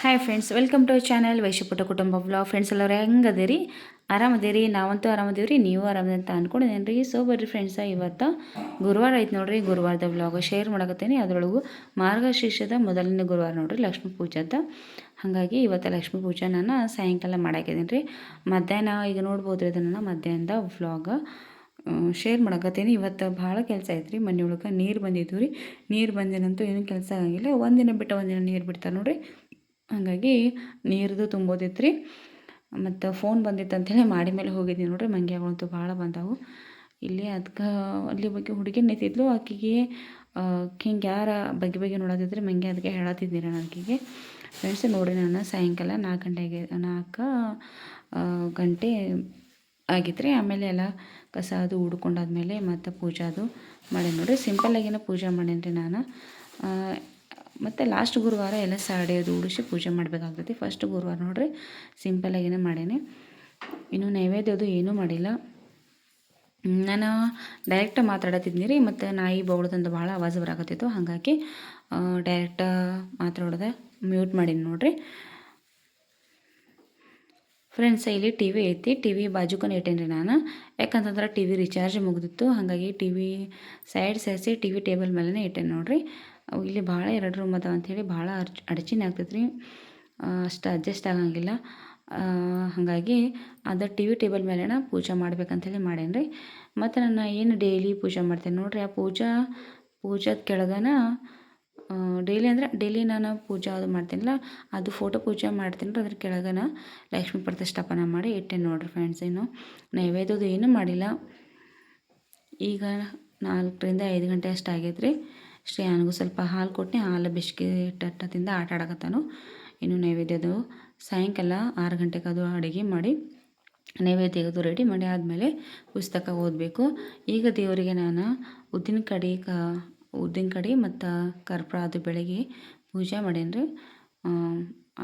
Hi friends welcome to channel ವೈಶ್ಯಪುಟ್ಟ ಕುಟುಂಬ blog friends ಎಲ್ಲರೂ ಹೆಂಗದಿರಿ? ಆರಾಮದಿರಿ? ನಾವಂತೂ ಆರಾಮದೇವ್ರಿ, ನೀವು ಆರಾಮದಂತ ಅಂದ್ಕೊಂಡಿದ್ದೇನೆ ರೀ ಸೊ ಬರ್ರಿ ಫ್ರೆಂಡ್ಸ ಇವತ್ತು ಗುರುವಾರ ಐತೆ ನೋಡ್ರಿ, ಗುರುವಾರದ ಬ್ಲಾಗ್ ಶೇರ್ ಮಾಡಕತ್ತೀನಿ. ಅದರೊಳಗೂ ಮಾರ್ಗಶೀರ್ಷದ ಮೊದಲನೇ ಗುರುವಾರ ನೋಡ್ರಿ, ಲಕ್ಷ್ಮೀ ಪೂಜಾದ. ಹಾಗಾಗಿ ಇವತ್ತು ಲಕ್ಷ್ಮೀ ಪೂಜೆ ನಾನು ಸಾಯಂಕಾಲ ಮಾಡಾಕಿದ್ದೀನಿ ರೀ ಮಧ್ಯಾಹ್ನ, ಈಗ ನೋಡ್ಬೋದು ರೀ ಇದನ್ನು ಮಧ್ಯಾಹ್ನದ ವ್ಲಾಗ್ ಶೇರ್ ಮಾಡಕತ್ತೀನಿ. ಇವತ್ತು ಭಾಳ ಕೆಲಸ ಐತ್ರಿ, ಮನೆಯೊಳಗೆ ನೀರು ಬಂದಿದ್ವು ರೀ. ನೀರು ಬಂದಿನಂತೂ ಏನೂ ಕೆಲಸ ಆಗಿಲ್ಲ ಒಂದಿನ ಬಿಟ್ಟು ಒಂದಿನ ನೀರು ಬಿಡ್ತಾರೆ ನೋಡ್ರಿ. ಹಾಗಾಗಿ ನೀರ್ದು ತುಂಬೋದಿತ್ತು ರೀ ಮತ್ತು ಫೋನ್ ಬಂದಿತ್ತು ಅಂಥೇಳಿ ಮಾಡಿ ಮೇಲೆ ಹೋಗಿದ್ದೀನಿ ನೋಡ್ರಿ ಮಂಗ್ಯಾಗಳಂತೂ ಭಾಳ ಬಂದವು. ಇಲ್ಲಿ ಅದಕ್ಕೆ ಅಲ್ಲಿ ಬಗ್ಗೆ ಹುಡುಗಿ ನಿಂತಿದ್ಲು, ಆಕೆಗೆ ಹಿಂಗೆ ಯಾರ ಬಗ್ಗೆ ಬಗ್ಗೆ ನೋಡೋದಿದ್ರೆ ಮಂಗೆ ಅದಕ್ಕೆ ಹೇಳತ್ತಿದ್ದೀರ ಆಕೆಗೆ. ಫ್ರೆಂಡ್ಸ್ ನೋಡಿ ನಾನು ಸಾಯಂಕಾಲ ನಾಲ್ಕು ಗಂಟೆಗೆ, ನಾಲ್ಕು ಗಂಟೆ ಆಗಿತ್ತು ರೀ ಆಮೇಲೆ ಎಲ್ಲ ಕಸ ಅದು ಉಡ್ಕೊಂಡಾದ್ಮೇಲೆ ಮತ್ತು ಪೂಜಾದು ಮಾಡೇನಿ ನೋಡಿರಿ. ಸಿಂಪಲ್ಲಾಗಿನ ಪೂಜೆ ಮಾಡೇನಿ ರೀ ನಾನು ಮತ್ತು ಲಾಸ್ಟ್ ಗುರುವಾರ ಎಲ್ಲ ಸಾಡೆ ಅದು ಉಡಿಸಿ ಪೂಜೆ ಮಾಡಬೇಕಾಗ್ತೈತಿ ಫಸ್ಟ್ ಗುರುವಾರ ನೋಡಿರಿ ಸಿಂಪಲಾಗಿನೇ ಮಾಡೇನೆ. ಇನ್ನು ನೈವೇದ್ಯ ಅದು ಏನೂ ಮಾಡಿಲ್ಲ. ನಾನು ಡೈರೆಕ್ಟ್ ಮಾತಾಡತ್ತಿದ್ನಿ ರೀ ಮತ್ತು ನಾಯಿ ಬೌಳದಂದು ಭಾಳ ಆವಾಜ್ ಬರಾಕತ್ತಿತ್ತು. ಹಾಗಾಗಿ ಡೈರೆಕ್ಟ್ ಮಾತಾಡೋದೆ ಮ್ಯೂಟ್ ಮಾಡೀನಿ ನೋಡಿರಿ. ಫ್ರೆಂಡ್ಸ್ ಇಲ್ಲಿ ಟಿ ವಿ ಐತಿ. ಟಿ ವಿ ಬಾಜುಕನೇ ಇಟ್ಟೇನಿ ರೀ ನಾನು. ಯಾಕಂತಂದ್ರೆ ಟಿ ವಿ ರಿಚಾರ್ಜ್ ಮುಗಿದಿತ್ತು. ಹಾಗಾಗಿ ಟಿ ವಿ ಸೈಡ್ ಸೇರಿಸಿ ಟಿ ವಿ ಟೇಬಲ್ ಮೇಲೇ ಇಟ್ಟೇನೆ ನೋಡಿರಿ. ಇಲ್ಲಿ ಭಾಳ ಎರಡು ರೂಮ್ ಅದಾವ ಅಂಥೇಳಿ ಭಾಳ ಅರ್ಚ್ ಅಡಚಿನ ಆಗ್ತೈತೆ ರೀ. ಅಷ್ಟು ಅಡ್ಜಸ್ಟ್ ಆಗಂಗಿಲ್ಲ. ಹಾಗಾಗಿ ಅದು ಟಿ ವಿ ಟೇಬಲ್ ಮೇಲೆನ ಪೂಜೆ ಮಾಡ್ಬೇಕಂಥೇಳಿ ಮಾಡೇನಿ ರೀ. ಮತ್ತು ನಾನು ಏನು ಡೈಲಿ ಪೂಜೆ ಮಾಡ್ತೇನೆ ನೋಡಿರಿ, ಆ ಪೂಜಾ, ಪೂಜಾದ ಕೆಳಗನ ಡೈಲಿ ಅಂದರೆ ಡೈಲಿ ನಾನು ಪೂಜಾ ಅದು ಮಾಡ್ತೀನಲ್ಲ, ಅದು ಫೋಟೋ ಪೂಜೆ ಮಾಡ್ತೀನಿ ರೀ ಅದ್ರ ಕೆಳಗನ ಲಕ್ಷ್ಮೀ ಪ್ರತಿಷ್ಠಾಪನೆ ಮಾಡಿ ಇಟ್ಟೇನೆ ನೋಡಿರಿ ಫ್ರೆಂಡ್ಸ್ ಏನು ನೈವೇದ್ಯದು ಏನೂ ಮಾಡಿಲ್ಲ. ಈಗ ನಾಲ್ಕರಿಂದ ಐದು ಗಂಟೆ ಅಷ್ಟು ಆಗೈತೆ ರೀ ಶ್ರೇಯಾನಿಗೂ ಸ್ವಲ್ಪ ಹಾಲು ಕೊಟ್ಟು, ಹಾಲು ಬಿಸ್ಕಿಟ್ ತಿಂದ ಆಟ ಆಡಕತ್ತಾನು. ಇನ್ನು ನೈವೇದ್ಯದು ಸಾಯಂಕಾಲ ಆರು ಗಂಟೆಗೆ ಅದು ಅಡುಗೆ ಮಾಡಿ ನೈವೇದ್ಯದು ರೆಡಿ ಮಾಡಿ ಆದಮೇಲೆ ಪುಸ್ತಕ ಓದಬೇಕು. ಈಗ ದೇವರಿಗೆ ನಾನು ಉದ್ದಿನ ಕಡಿ ಕ, ಉದ್ದಿನ ಕಡಿ ಮತ್ತು ಕರ್ಪೂರ ಅದು ಬೆಳಗ್ಗೆ ಪೂಜೆ ಮಾಡೇನಿ ರೀ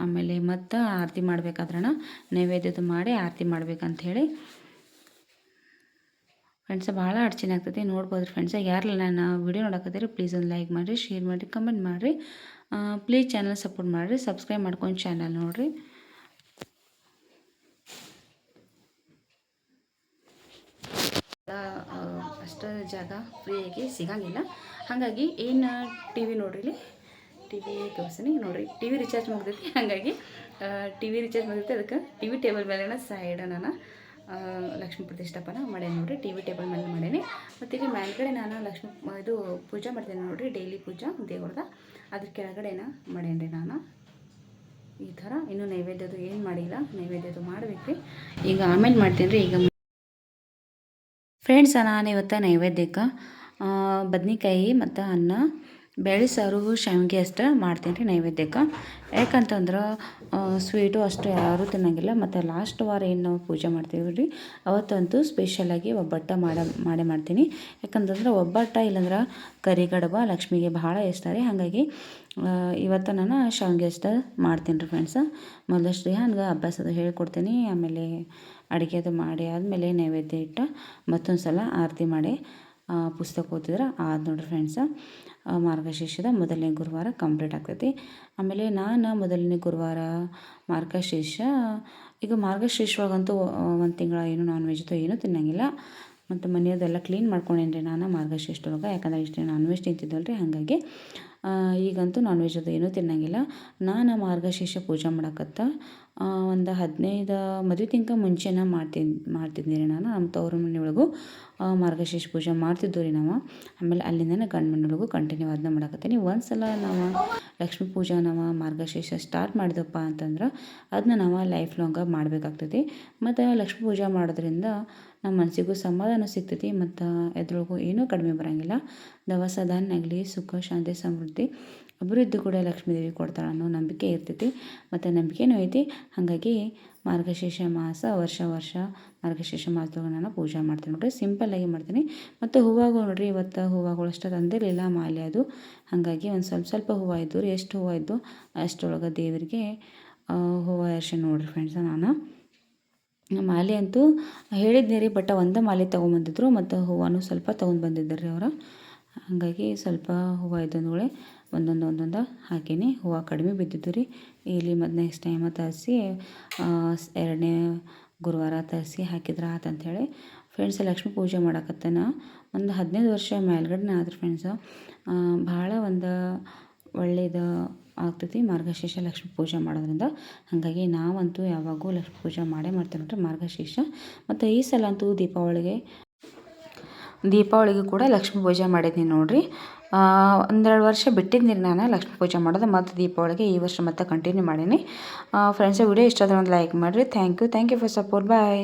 ಆಮೇಲೆ ಮತ್ತು ಆರತಿ ಮಾಡ್ಬೇಕಾದ್ರಣ ನೈವೇದ್ಯದ ಮಾಡಿ ಆರತಿ ಮಾಡ್ಬೇಕಂಥೇಳಿ ಫ್ರೆಂಡ್ಸ ಭಾಳ ಅಡ್ಚಿನ ಆಗ್ತೈತಿ ನೋಡ್ಬೋದು ಫ್ರೆಂಡ್ಸ್ ಯಾರಲ್ಲ ನಾನು ವೀಡಿಯೋ ನೋಡಕತ್ತೀರಿ ಪ್ಲೀಸ್ ಒಂದು ಲೈಕ್ ಮಾಡಿರಿ ಶೇರ್ ಮಾಡಿರಿ ಕಮೆಂಟ್ ಮಾಡಿರಿ. ಪ್ಲೀಸ್ ಚಾನಲ್ ಸಪೋರ್ಟ್ ಮಾಡಿರಿ ಸಬ್ಸ್ಕ್ರೈಬ್ ಮಾಡ್ಕೊಂಡು ಚಾನಲ್ ನೋಡಿರಿ. ಅಷ್ಟು ಜಾಗ ಫ್ರೀಯಾಗಿ ಸಿಗಂಗಿಲ್ಲ. ಹಾಗಾಗಿ ಏನು ಟಿ ವಿ ನೋಡ್ರಿ ಟಿ ವಿ ತೋರಿಸ್ತೀನಿ, ನೋಡಿರಿ. ಟಿ ವಿ ರಿಚಾರ್ಜ್ ಮುಗ್ದೈತಿ, ಹಾಗಾಗಿ ಟಿ ವಿ ರಿಚಾರ್ಜ್ ಮುಗ್ದೈತಿ, ಅದಕ್ಕೆ ಟಿ ವಿ ಟೇಬಲ್ ಮೇಲೆ ಸೈಡ್ ನಾನು ಲಕ್ಷ್ಮೀ ಪ್ರತಿಷ್ಠಾಪನ ಮಾಡೇನಿ ನೋಡಿರಿ ಟಿ ವಿ ಟೇಬಲ್ ಮೇಲೆ ಮಾಡೇನಿ. ಮತ್ತು ಇಲ್ಲಿ ಮೇಲ್ಗಡೆ ನಾನು ಲಕ್ಷ್ಮೀ, ಇದು ಪೂಜೆ ಮಾಡ್ತೇನೆ ನೋಡಿರಿ ಡೈಲಿ ಪೂಜಾ ದೇವ್ರದ. ಅದ್ರ ಕೆಳಗಡೆನ ಮಾಡೇನಿ ರೀ ನಾನು. ಈ ಥರ ಇನ್ನೂ ನೈವೇದ್ಯದು ಏನು ಮಾಡಿಲ್ಲ ನೈವೇದ್ಯದು ಮಾಡಬೇಕು ಈಗ ಆಮೇಲೆ ಮಾಡ್ತೀನಿ ರೀ ಈಗ ಫ್ರೆಂಡ್ಸ್ ನಾನು ಇವತ್ತು ನೈವೇದ್ಯಕ್ಕೆ ಬದ್ನಿಕಾಯಿ ಮತ್ತು ಅನ್ನ ಬೇಳೆ ಸಾರು ಶಾವಿಗೆ ಅಷ್ಟು ಮಾಡ್ತೀನಿ ರೀ ನೈವೇದ್ಯಕ್ಕೆ. ಯಾಕಂತಂದ್ರೆ ಸ್ವೀಟು ಅಷ್ಟು ಯಾರೂ ತಿನ್ನೋಂಗಿಲ್ಲ. ಮತ್ತು ಲಾಸ್ಟ್ ವಾರ ಏನು ನಾವು ಪೂಜೆ ಮಾಡ್ತೀವಿ ರೀ, ಅವತ್ತಂತೂ ಸ್ಪೆಷಲಾಗಿ ಒಬ್ಬಟ್ಟ ಮಾಡ, ಮಾಡೇ ಮಾಡ್ತೀನಿ. ಯಾಕಂತಂದ್ರೆ ಒಬ್ಬಟ್ಟು ಇಲ್ಲಂದ್ರೆ ಕರಿಗಡಬ ಲಕ್ಷ್ಮಿಗೆ ಭಾಳ ಇಷ್ಟ ರೀ. ಹಾಗಾಗಿ ಇವತ್ತು ನಾನು ಶಾವಿಗೆ ಅಷ್ಟು ಮಾಡ್ತೀನಿ ರೀ ಫ್ರೆಂಡ್ಸ ಮೊದಲಷ್ಟು ಹಂಗೆ ಅಭ್ಯಾಸದ ಹೇಳ್ಕೊಡ್ತೀನಿ. ಆಮೇಲೆ ಅಡುಗೆ ಅದು ಮಾಡಿ ಆದಮೇಲೆ ನೈವೇದ್ಯ ಇಟ್ಟು ಮತ್ತೊಂದು ಸಲ ಆರತಿ ಮಾಡಿ ಪುಸ್ತಕ ಓದಿದ್ರೆ, ಆದ ನೋಡ್ರಿ ಫ್ರೆಂಡ್ಸ ಮಾರ್ಗಶೀರ್ಷದ ಮೊದಲನೇ ಗುರುವಾರ ಕಂಪ್ಲೀಟ್ ಆಗ್ತೈತಿ. ಆಮೇಲೆ ನಾನು ಮೊದಲನೇ ಗುರುವಾರ ಮಾರ್ಗಶೀರ್ಷ, ಈಗ ಮಾರ್ಗಶೀರ್ಷವಾಗಂತೂ ಒಂದು ತಿಂಗಳ ಏನು ನಾನ್ ವೆಜ್ ಏನೂ ತಿನ್ನಂಗಿಲ್ಲ. ಮತ್ತು ಮನೆಯದೆಲ್ಲ ಕ್ಲೀನ್ ಮಾಡ್ಕೊಂಡೇನ್ರಿ ನಾನು ಮಾರ್ಗಶೀರ್ಷದೊಳಗೆ. ಯಾಕಂದ್ರೆ ಇಷ್ಟು ನಾನ್ ವೆಜ್ ತಿಂತಿದ್ದಲ್ಲ ರೀ ಹಾಗಾಗಿ ಈಗಂತೂ ನಾನ್ ವೆಜ್ ಅದು ಏನೂ ತಿನ್ನಂಗಿಲ್ಲ. ನಾನು ಮಾರ್ಗಶೀರ್ಷ ಪೂಜೆ ಮಾಡಕತ್ತ ಒಂದು ಹದಿನೈದು, ಮದುವೆ ತಿಂಕ ಮುಂಚೆನ ಮಾಡ್ತೀನಿ, ಮಾಡ್ತಿದ್ನಿ ರೀ ನಾನು, ನಮ್ಮ ತವ್ರ ಮನೆಯೊಳಗೂ ಮಾರ್ಗಶೀರ್ಷ ಪೂಜೆ ಮಾಡ್ತಿದ್ದು ರೀ ನಾವು. ಆಮೇಲೆ ಅಲ್ಲಿಂದನೇ ಗಂಡು ಮನೆಯೊಳಗೂ ಕಂಟಿನ್ಯೂ ಅದನ್ನ ಮಾಡಕತ್ತೀನಿ. ಒಂದು ಸಲ ನಾವು ಲಕ್ಷ್ಮೀ ಪೂಜೆ ನಾವು ಮಾರ್ಗಶೀರ್ಷ ಸ್ಟಾರ್ಟ್ ಮಾಡಿದಪ್ಪ ಅಂತಂದ್ರೆ ಅದನ್ನ ನಾವು ಲೈಫ್ ಲಾಂಗಾಗಿ ಮಾಡಬೇಕಾಗ್ತೈತಿ ಮತ್ತು ಲಕ್ಷ್ಮೀ ಪೂಜೆ ಮಾಡೋದ್ರಿಂದ ನಮ್ಮ ಮನಸ್ಸಿಗೂ ಸಮಾಧಾನ ಸಿಗ್ತೈತಿ ಮತ್ತು ಎದ್ರೊಳಗೂ ಏನೂ ಕಡಿಮೆ ಬರೋಂಗಿಲ್ಲ. ದವಸ, ಧಾನ್ಯ ಸುಖ, ಶಾಂತಿ, ಸಮೃದ್ಧಿ ಅಭಿವೃದ್ಧಿ ಕೂಡ ಲಕ್ಷ್ಮೀದೇವಿ ಕೊಡ್ತಾಳೆ ಅನ್ನೋ ನಂಬಿಕೆ ಇರ್ತೈತಿ ಮತ್ತು ನಂಬಿಕೆನೂ ಐತಿ. ಹಾಗಾಗಿ ಮಾರ್ಗಶೀರ್ಷ ಮಾಸ ವರ್ಷ ವರ್ಷ ಮಾರ್ಗಶೀರ್ಷ ಮಾಸದೊಳಗೆ ನಾನು ಪೂಜೆ ಮಾಡ್ತೀನಿ ನೋಡಿರಿ ಸಿಂಪಲ್ಲಾಗಿ ಮಾಡ್ತೀನಿ ಮತ್ತು ಹೂವಾಗಳು ನೋಡ್ರಿ ಇವತ್ತು ಹೂವುಗಳು ಅಷ್ಟು ತಂದಿರಲಿಲ್ಲ ಮಾಲೆ ಅದು. ಹಾಗಾಗಿ ಒಂದು ಸ್ವಲ್ಪ ಸ್ವಲ್ಪ ಹೂವು ಇದ್ದು ಎಷ್ಟು ಹೂವು ಇದ್ದು ಅಷ್ಟರೊಳಗೆ ದೇವರಿಗೆ ಹೂವು ಅರ್ಶಿನ ನೋಡಿರಿ ಫ್ರೆಂಡ್ಸ ನಾನು. ಮಾಲೆ ಅಂತೂ ಹೇಳಿದ್ನಿ ರೀ ಬಟ್ ಒಂದೇ ಮಾಲೆ ತೊಗೊಂಬಂದಿದ್ರು ಮತ್ತು ಹೂವನೂ ಸ್ವಲ್ಪ ತೊಗೊಂಡು ಬಂದಿದ್ದರು ರೀ ಅವರು. ಹಾಗಾಗಿ ಸ್ವಲ್ಪ ಹೂವು ಇದ್ದಂದೊಳೆ ಒಂದೊಂದು ಒಂದೊಂದು ಹಾಕೀನಿ. ಹೂವು ಕಡಿಮೆ ಬಿದ್ದಿದ್ದು ರೀ. ಇಲ್ಲಿ ಮತ್ತು ನೆಕ್ಸ್ಟ್ ಟೈಮ್ ತರಿಸಿ ಎರಡನೇ ಗುರುವಾರ ತರಿಸಿ ಹಾಕಿದ್ರೆ ಆತಂಥೇಳಿ ಫ್ರೆಂಡ್ಸ್ ಲಕ್ಷ್ಮೀ ಪೂಜೆ ಮಾಡಕತ್ತನ. ಒಂದು ಹದಿನೈದು ವರ್ಷ ಮೇಲ್ಗಡೆನೇ ಆದ್ರೆ ಫ್ರೆಂಡ್ಸು ಭಾಳ ಒಂದು ಒಳ್ಳೇದು ಆಗ್ತೈತಿ. ಮಾರ್ಗಶೀರ್ಷ ಲಕ್ಷ್ಮೀ ಪೂಜೆ ಮಾಡೋದ್ರಿಂದ. ಹಾಗಾಗಿ ನಾವಂತೂ ಯಾವಾಗೂ ಲಕ್ಷ್ಮೀ ಪೂಜೆ ಮಾಡೇ ಮಾಡ್ತೇವೆ ನೋಡ್ರಿ ಮಾರ್ಗಶೀರ್ಷ ಮತ್ತು ಈ ಸಲ ಅಂತೂ ದೀಪಾವಳಿಗೆ ದೀಪಾವಳಿಗೆ ಕೂಡ ಲಕ್ಷ್ಮೀ ಪೂಜೆ ಮಾಡಿದ್ದೀನಿ ನೋಡಿರಿ. ಒಂದೆರಡು ವರ್ಷ ಬಿಟ್ಟಿದ್ದೀನಿ ನಾನು ಲಕ್ಷ್ಮೀ ಪೂಜೆ ಮಾಡೋದು. ಮತ್ತು ದೀಪಾವಳಿಗೆ ಈ ವರ್ಷ ಮತ್ತೆ ಕಂಟಿನ್ಯೂ ಮಾಡೀನಿ. ಫ್ರೆಂಡ್ಸ್ ವಿಡಿಯೋ ಇಷ್ಟ ಆದರೆ ಒಂದು ಲೈಕ್ ಮಾಡಿರಿ. Thank you thank you for support bye